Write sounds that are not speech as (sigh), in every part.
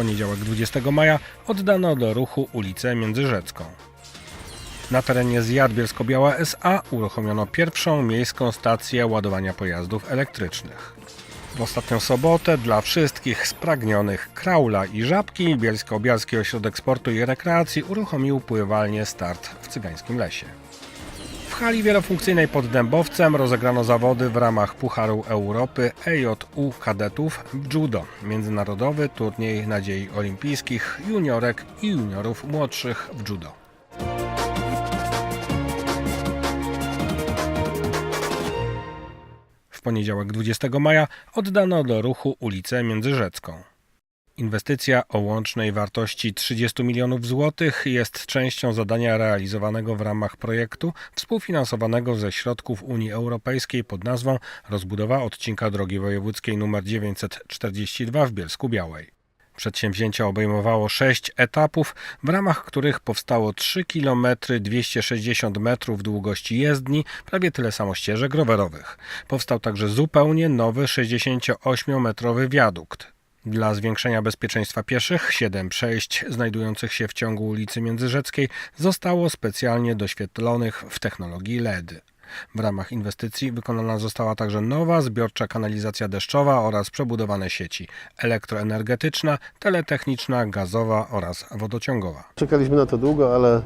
Poniedziałek 20 maja oddano do ruchu ulicę Międzyrzecką. Na terenie Zjad Bielsko-Biała SA uruchomiono pierwszą miejską stację ładowania pojazdów elektrycznych. W ostatnią sobotę dla wszystkich spragnionych kraula i żabki Bielsko-Bialski Ośrodek Sportu i Rekreacji uruchomił pływalnię Start w Cygańskim Lesie. Hali wielofunkcyjnej pod Dębowcem rozegrano zawody w ramach Pucharu Europy EJU kadetów w judo. Międzynarodowy turniej nadziei olimpijskich juniorek i juniorów młodszych w judo. W poniedziałek 20 maja oddano do ruchu ulicę Międzyrzecką. Inwestycja o łącznej wartości 30 milionów złotych jest częścią zadania realizowanego w ramach projektu współfinansowanego ze środków Unii Europejskiej pod nazwą Rozbudowa odcinka drogi wojewódzkiej nr 942 w Bielsku Białej. Przedsięwzięcie obejmowało sześć etapów, w ramach których powstało 3 km 260 metrów długości jezdni, prawie tyle samo ścieżek rowerowych. Powstał także zupełnie nowy 68-metrowy wiadukt. Dla zwiększenia bezpieczeństwa pieszych siedem przejść znajdujących się w ciągu ulicy Międzyrzeckiej zostało specjalnie doświetlonych w technologii LED. W ramach inwestycji wykonana została także nowa zbiorcza kanalizacja deszczowa oraz przebudowane sieci elektroenergetyczna, teletechniczna, gazowa oraz wodociągowa. Czekaliśmy na to długo, ale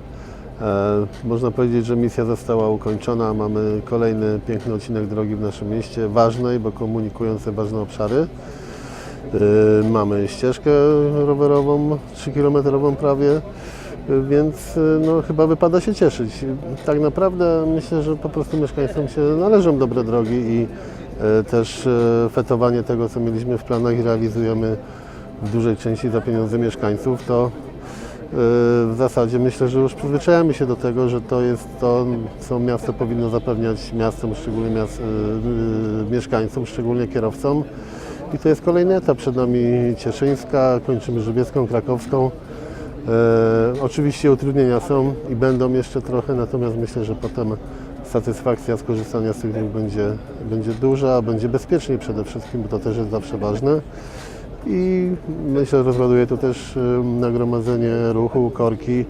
e, można powiedzieć, że misja została ukończona. Mamy kolejny piękny odcinek drogi w naszym mieście, ważnej, bo komunikujący ważne obszary. E, mamy ścieżkę rowerową, 3-kilometrową prawie, e, więc e, no, chyba wypada się cieszyć. Tak naprawdę myślę, że po prostu mieszkańcom się należą dobre drogi i też fetowanie tego, co mieliśmy w planach i realizujemy w dużej części za pieniądze mieszkańców, to w zasadzie myślę, że już przyzwyczajamy się do tego, że to jest to, co miasto powinno zapewniać miastom, szczególnie miast, y, y, mieszkańcom, szczególnie kierowcom. I to jest kolejny etap. Przed nami Cieszyńska, kończymy Żywiecką, Krakowską. E, oczywiście utrudnienia są i będą jeszcze trochę, natomiast myślę, że potem satysfakcja z korzystania z tych dróg będzie, będzie duża, będzie bezpieczniej przede wszystkim, bo to też jest zawsze ważne. I myślę, że rozładuje to też nagromadzenie ruchu, korki, y,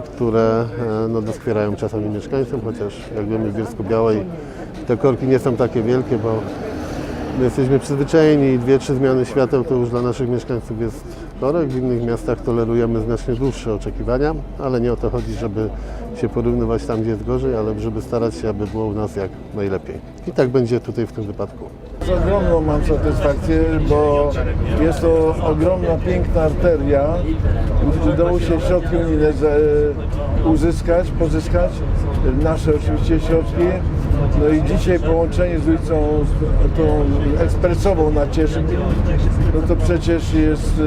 które y, no, doskwierają czasami mieszkańcom, chociaż jak wiemy w Bielsku Białej te korki nie są takie wielkie, bo my jesteśmy przyzwyczajeni dwie, trzy zmiany świateł to już dla naszych mieszkańców jest korek. W innych miastach tolerujemy znacznie dłuższe oczekiwania, ale nie o to chodzi, żeby się porównywać tam, gdzie jest gorzej, ale żeby starać się, aby było u nas jak najlepiej. I tak będzie tutaj w tym wypadku. Z ogromną mam satysfakcję, bo jest to ogromna, piękna arteria. Udało się środki unijne za- uzyskać, pozyskać, nasze oczywiście środki. No i dzisiaj połączenie z ulicą tą ekspresową na Cieszyn, no to przecież jest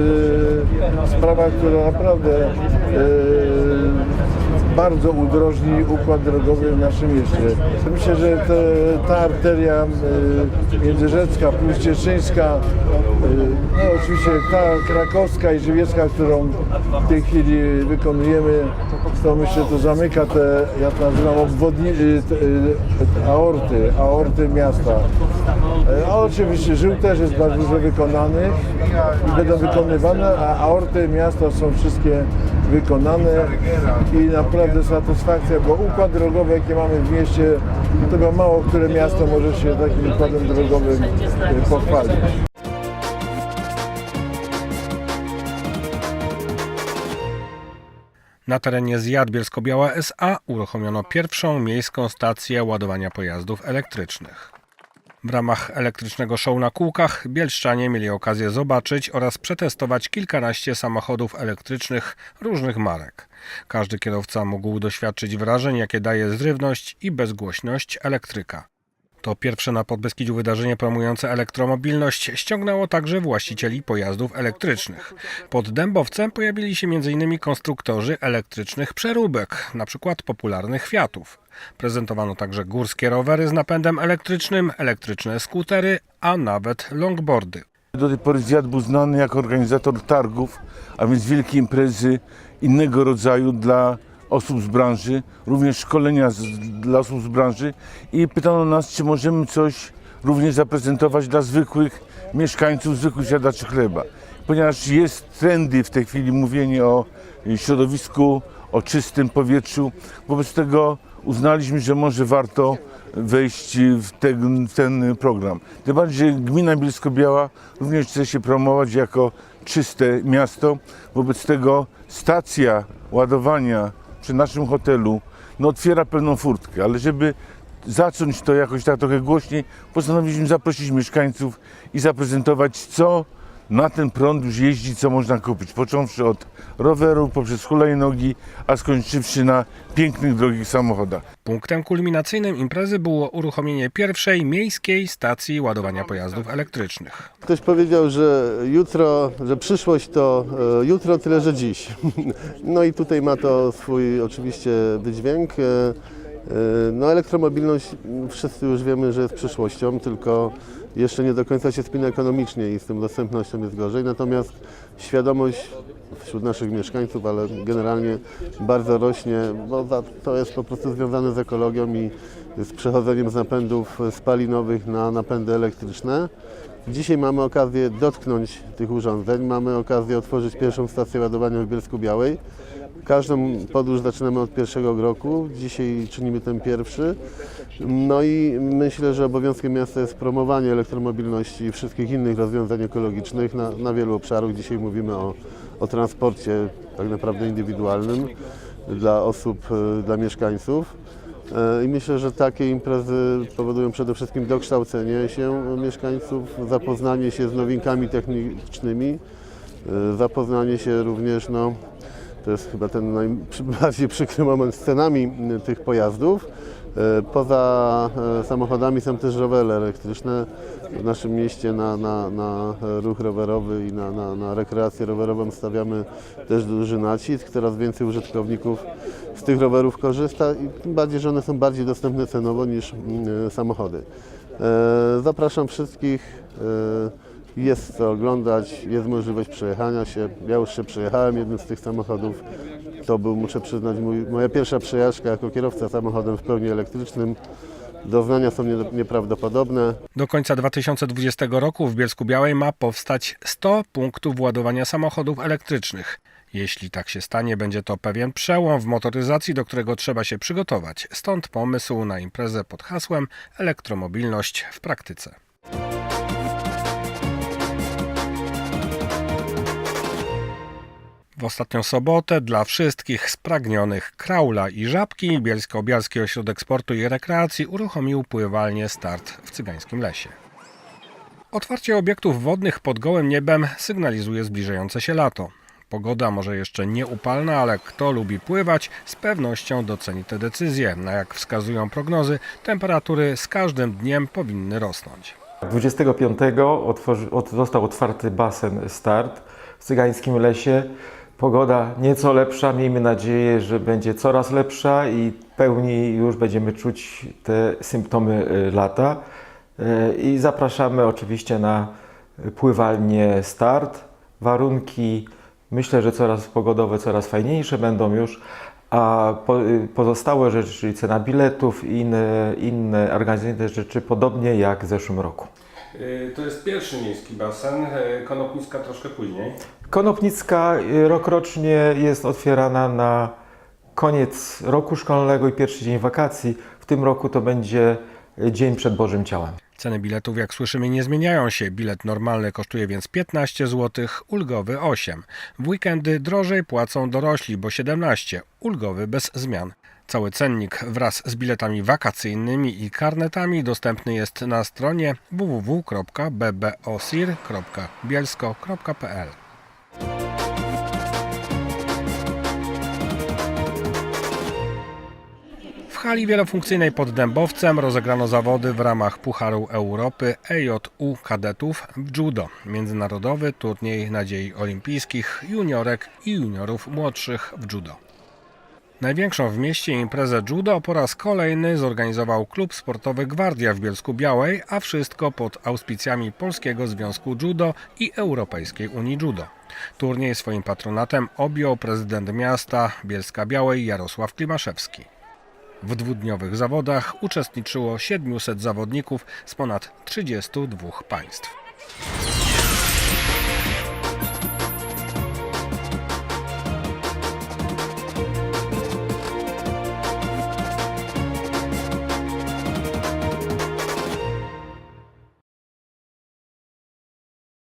e, sprawa, która naprawdę e, bardzo udrożni układ drogowy w naszym mieście. Myślę, że te, ta arteria y, międzyrzecka plus cieszyńska, y, no oczywiście ta krakowska i żywiecka, którą w tej chwili wykonujemy, to myślę, to zamyka te, ja to nazywam obwodni, y, te, y, aorty, aorty miasta. Y, A oczywiście żył też jest bardzo dużo wykonanych i będą wykonywane, a aorty miasta są wszystkie wykonane i naprawdę satysfakcja, bo układ drogowy, jaki mamy w mieście, to mało które miasto może się takim układem drogowym y, pochwalić. Na terenie Zjad Bielsko-Biała SA uruchomiono pierwszą miejską stację ładowania pojazdów elektrycznych. W ramach elektrycznego show na kółkach bielszczanie mieli okazję zobaczyć oraz przetestować kilkanaście samochodów elektrycznych różnych marek. Każdy kierowca mógł doświadczyć wrażeń, jakie daje zrywność i bezgłośność elektryka. To pierwsze na Podbeskidziu wydarzenie promujące elektromobilność ściągnęło także właścicieli pojazdów elektrycznych. Pod Dębowcem pojawili się m.in. konstruktorzy elektrycznych przeróbek, np. popularnych Fiatów. Prezentowano także górskie rowery z napędem elektrycznym, elektryczne skutery, a nawet longboardy. Do tej pory zjadł był znany jako organizator targów, a więc wielkie imprezy innego rodzaju dla osób z branży, również szkolenia z, dla osób z branży i pytano nas, czy możemy coś również zaprezentować dla zwykłych mieszkańców, zwykłych zjadaczy chleba. ponieważ jest trendy w tej chwili mówienie o środowisku, o czystym powietrzu. Wobec tego uznaliśmy, że może warto wejść w ten, ten program. Tym bardziej, gmina Bielsko-Biała również chce się promować jako czyste miasto. Wobec tego stacja ładowania przy naszym hotelu no, otwiera pewną furtkę, ale żeby zacząć to jakoś tak trochę głośniej, postanowiliśmy zaprosić mieszkańców i zaprezentować, co na ten prąd już jeździ, co można kupić. Począwszy od rowerów, poprzez hulajnogi, a skończywszy na pięknych, drogich samochodach. Punktem kulminacyjnym imprezy było uruchomienie pierwszej miejskiej stacji ładowania pojazdów elektrycznych. Ktoś powiedział, że jutro, że przyszłość to e, jutro, tyle że dziś. (laughs) No i tutaj ma to swój oczywiście wydźwięk. E, e, No elektromobilność wszyscy już wiemy, że jest przyszłością, tylko jeszcze nie do końca się spina ekonomicznie i z tym dostępnością jest gorzej. Natomiast świadomość wśród naszych mieszkańców, ale generalnie bardzo rośnie, bo to jest po prostu związane z ekologią i z przechodzeniem z napędów spalinowych na napędy elektryczne. Dzisiaj mamy okazję dotknąć tych urządzeń, mamy okazję otworzyć pierwszą stację ładowania w Bielsku Białej. Każdą podróż zaczynamy od pierwszego roku, dzisiaj czynimy ten pierwszy. No i myślę, że obowiązkiem miasta jest promowanie elektromobilności i wszystkich innych rozwiązań ekologicznych na, na wielu obszarach. Dzisiaj mówimy o, o transporcie tak naprawdę indywidualnym dla osób, e, dla mieszkańców. E, I myślę, że takie imprezy powodują przede wszystkim dokształcenie się mieszkańców, zapoznanie się z nowinkami technicznymi, e, zapoznanie się również, no, to jest chyba ten najbardziej przykry moment, z cenami m, tych pojazdów. E, Poza e, samochodami są też rowery elektryczne. W naszym mieście na, na, na ruch rowerowy i na, na, na rekreację rowerową stawiamy też duży nacisk. Coraz więcej użytkowników z tych rowerów korzysta i tym bardziej, że one są bardziej dostępne cenowo niż mm, samochody. E, Zapraszam wszystkich. Jest co oglądać, jest możliwość przejechania się. Ja już się przejechałem jednym z tych samochodów. To był, muszę przyznać, mój, moja pierwsza przejażdżka jako kierowca samochodem w pełni elektrycznym. Doznania są nie, nieprawdopodobne. Do końca 2020 roku w Bielsku Białej ma powstać 100 punktów ładowania samochodów elektrycznych. Jeśli tak się stanie, będzie to pewien przełom w motoryzacji, do którego trzeba się przygotować. Stąd pomysł na imprezę pod hasłem Elektromobilność w praktyce. W ostatnią sobotę dla wszystkich spragnionych kraula i żabki Bielsko-Bialski Ośrodek Sportu i Rekreacji uruchomił pływalnię Start w Cygańskim Lesie. Otwarcie obiektów wodnych pod gołym niebem sygnalizuje zbliżające się lato. Pogoda może jeszcze nie upalna, ale kto lubi pływać, z pewnością doceni te decyzje. A jak wskazują prognozy, temperatury z każdym dniem powinny rosnąć. 25 otworzy, ot, został otwarty basen Start w Cygańskim Lesie. Pogoda nieco lepsza, miejmy nadzieję, że będzie coraz lepsza i pełni już będziemy czuć te symptomy y, lata. Y, I zapraszamy oczywiście na pływalnię Start. Warunki myślę, że coraz pogodowe, coraz fajniejsze będą już, a y, pozostałe rzeczy, czyli cena biletów i inne, inne organizacyjne rzeczy, podobnie jak w zeszłym roku. To jest pierwszy miejski basen, Konopnicka troszkę później. Konopnicka y, rokrocznie jest otwierana na koniec roku szkolnego i pierwszy dzień wakacji. W tym roku to będzie dzień przed Bożym Ciałem. Ceny biletów, jak słyszymy, nie zmieniają się. Bilet normalny kosztuje więc 15 zł, ulgowy 8. W weekendy drożej płacą dorośli, bo 17, ulgowy bez zmian. Cały cennik wraz z biletami wakacyjnymi i karnetami dostępny jest na stronie www.bbosir.bielsko.pl. hali wielofunkcyjnej pod Dębowcem rozegrano zawody w ramach Pucharu Europy EJU kadetów w judo. Międzynarodowy turniej nadziei olimpijskich juniorek i juniorów młodszych w judo. Największą w mieście imprezę judo po raz kolejny zorganizował klub sportowy Gwardia w Bielsku Białej, a wszystko pod auspicjami Polskiego Związku Judo i Europejskiej Unii Judo. Turniej swoim patronatem objął prezydent miasta Bielska Białej Jarosław Klimaszewski. W dwudniowych zawodach uczestniczyło 700 zawodników z ponad 32 państw.